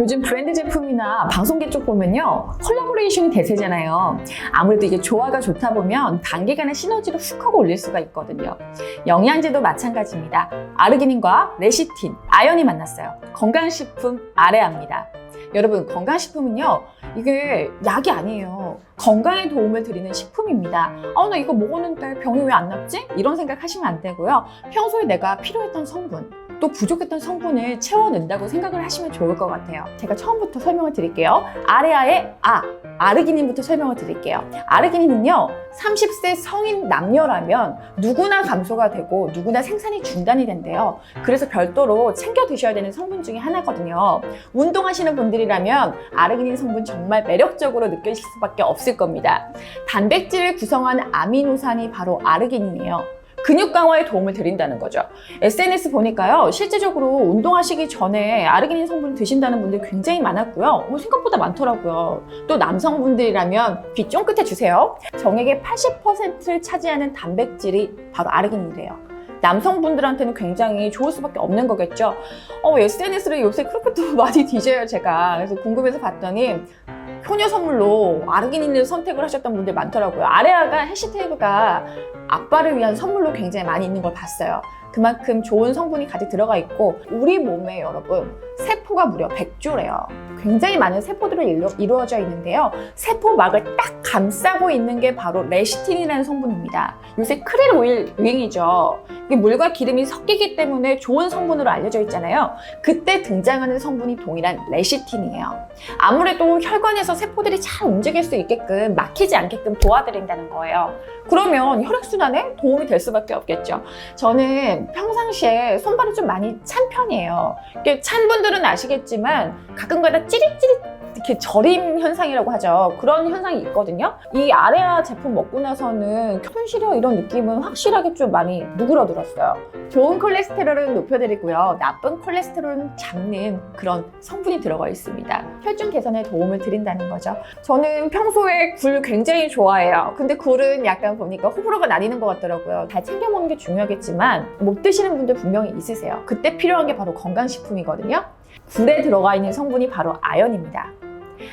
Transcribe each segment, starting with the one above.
요즘 브랜드 제품이나 방송계 쪽 보면요. 컬래버레이션이 대세잖아요. 아무래도 이게 조화가 좋다 보면 단기간에 시너지를 훅 하고 올릴 수가 있거든요. 영양제도 마찬가지입니다. 아르기닌과 레시틴, 아연이 만났어요. 건강식품 아레아입니다. 여러분, 건강식품은요, 이게 약이 아니에요. 건강에 도움을 드리는 식품입니다. 아, 나 이거 먹었는데 병이 왜 안 낫지? 이런 생각 하시면 안 되고요. 평소에 내가 필요했던 성분, 또 부족했던 성분을 채워낸다고 생각을 하시면 좋을 것 같아요. 제가 처음부터 설명을 드릴게요. 아레아의 아, 아르기닌부터 설명을 드릴게요. 아르기닌은요, 30세 성인 남녀라면 누구나 감소가 되고 누구나 생산이 중단이 된대요. 그래서 별도로 챙겨 드셔야 되는 성분 중에 하나거든요. 운동하시는 분들이라면 아르기닌 성분 정말 매력적으로 느껴질 수밖에 없을 겁니다. 단백질을 구성하는 아미노산이 바로 아르기닌이에요. 근육 강화에 도움을 드린다는 거죠. SNS 보니까요, 실제적으로 운동하시기 전에 아르기닌 성분 드신다는 분들 굉장히 많았고요. 어, 생각보다 많더라고요. 또 남성분들이라면 귀 쫑긋해 주세요. 정액의 80%를 차지하는 단백질이 바로 아르기닌이래요. 남성분들한테는 굉장히 좋을 수밖에 없는 거겠죠. 어, SNS를 요새 그렇게 또 많이 뒤져요, 제가. 그래서 궁금해서 봤더니 효녀 선물로 아르기닌을 선택을 하셨던 분들 많더라고요. 아레아가 해시태그가 아빠를 위한 선물로 굉장히 많이 있는 걸 봤어요. 그만큼 좋은 성분이 가득 들어가 있고 우리 몸에 여러분 세포가 무려 100조래요. 굉장히 많은 세포들을 이루, 이루어져 있는데요. 세포막을 딱 감싸고 있는 게 바로 레시틴이라는 성분입니다. 요새 크릴 오일 유행이죠. 이게 물과 기름이 섞이기 때문에 좋은 성분으로 알려져 있잖아요. 그때 등장하는 성분이 동일한 레시틴이에요. 아무래도 혈관에서 세포들이 잘 움직일 수 있게끔 막히지 않게끔 도와드린다는 거예요. 그러면 혈액순환에 도움이 될 수밖에 없겠죠. 저는 평상시에 손발이 좀 많이 찬 편이에요. 찬 분들은 아시겠지만 가끔가다 찌릿찌릿 이렇게 저림 현상이라고 하죠. 그런 현상이 있거든요. 이 아레아 제품 먹고 나서는 현실화 이런 느낌은 확실하게 좀 많이 누그러들었어요. 좋은 콜레스테롤은 높여드리고요. 나쁜 콜레스테롤은 잡는 그런 성분이 들어가 있습니다. 혈중 개선에 도움을 드린다는 거죠. 저는 평소에 굴 굉장히 좋아해요. 근데 굴은 약간 보니까 호불호가 나뉘는 것 같더라고요. 잘 챙겨 먹는 게 중요하겠지만 못 드시는 분들 분명히 있으세요. 그때 필요한 게 바로 건강식품이거든요. 굴에 들어가 있는 성분이 바로 아연입니다.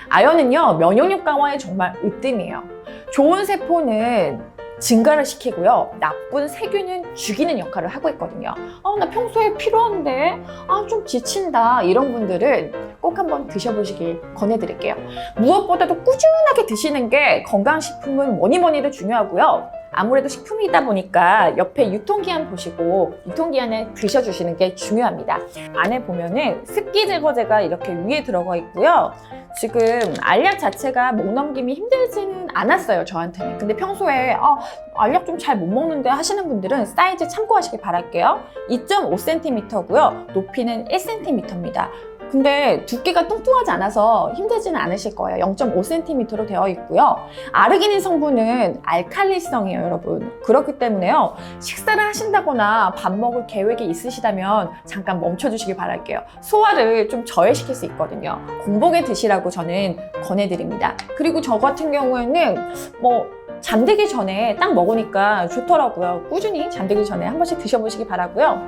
아연은요, 면역력 강화에 정말 으뜸이에요. 좋은 세포는 증가를 시키고요. 나쁜 세균은 죽이는 역할을 하고 있거든요. 아, 나 평소에 필요한데, 아, 좀 지친다. 이런 분들은 꼭 한번 드셔보시길 권해드릴게요. 무엇보다도 꾸준하게 드시는 게 건강식품은 뭐니 뭐니 해도 중요하고요. 아무래도 식품이다 보니까 옆에 유통기한 보시고 유통기한을 드셔주시는 게 중요합니다. 안에 보면은 습기 제거제가 이렇게 위에 들어가 있고요. 지금 알약 자체가 목 넘김이 힘들지는 않았어요, 저한테는. 근데 평소에 아, 알약 좀 잘 못 먹는데 하시는 분들은 사이즈 참고하시길 바랄게요. 2.5cm고요. 높이는 1cm입니다. 근데 두께가 뚱뚱하지 않아서 힘들지는 않으실 거예요. 0.5cm로 되어 있고요. 아르기닌 성분은 알칼리성이에요, 여러분. 그렇기 때문에요. 식사를 하신다거나 밥 먹을 계획이 있으시다면 잠깐 멈춰주시길 바랄게요. 소화를 좀 저해시킬 수 있거든요. 공복에 드시라고 저는 권해드립니다. 그리고 저 같은 경우에는 뭐 잠들기 전에 딱 먹으니까 좋더라고요. 꾸준히 잠들기 전에 한 번씩 드셔보시기 바라고요.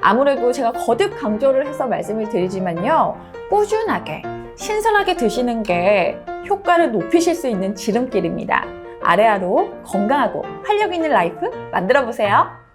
아무래도 제가 거듭 강조를 해서 말씀을 드리지만요. 꾸준하게, 신선하게 드시는 게 효과를 높이실 수 있는 지름길입니다. 아래아로 건강하고 활력 있는 라이프 만들어 보세요.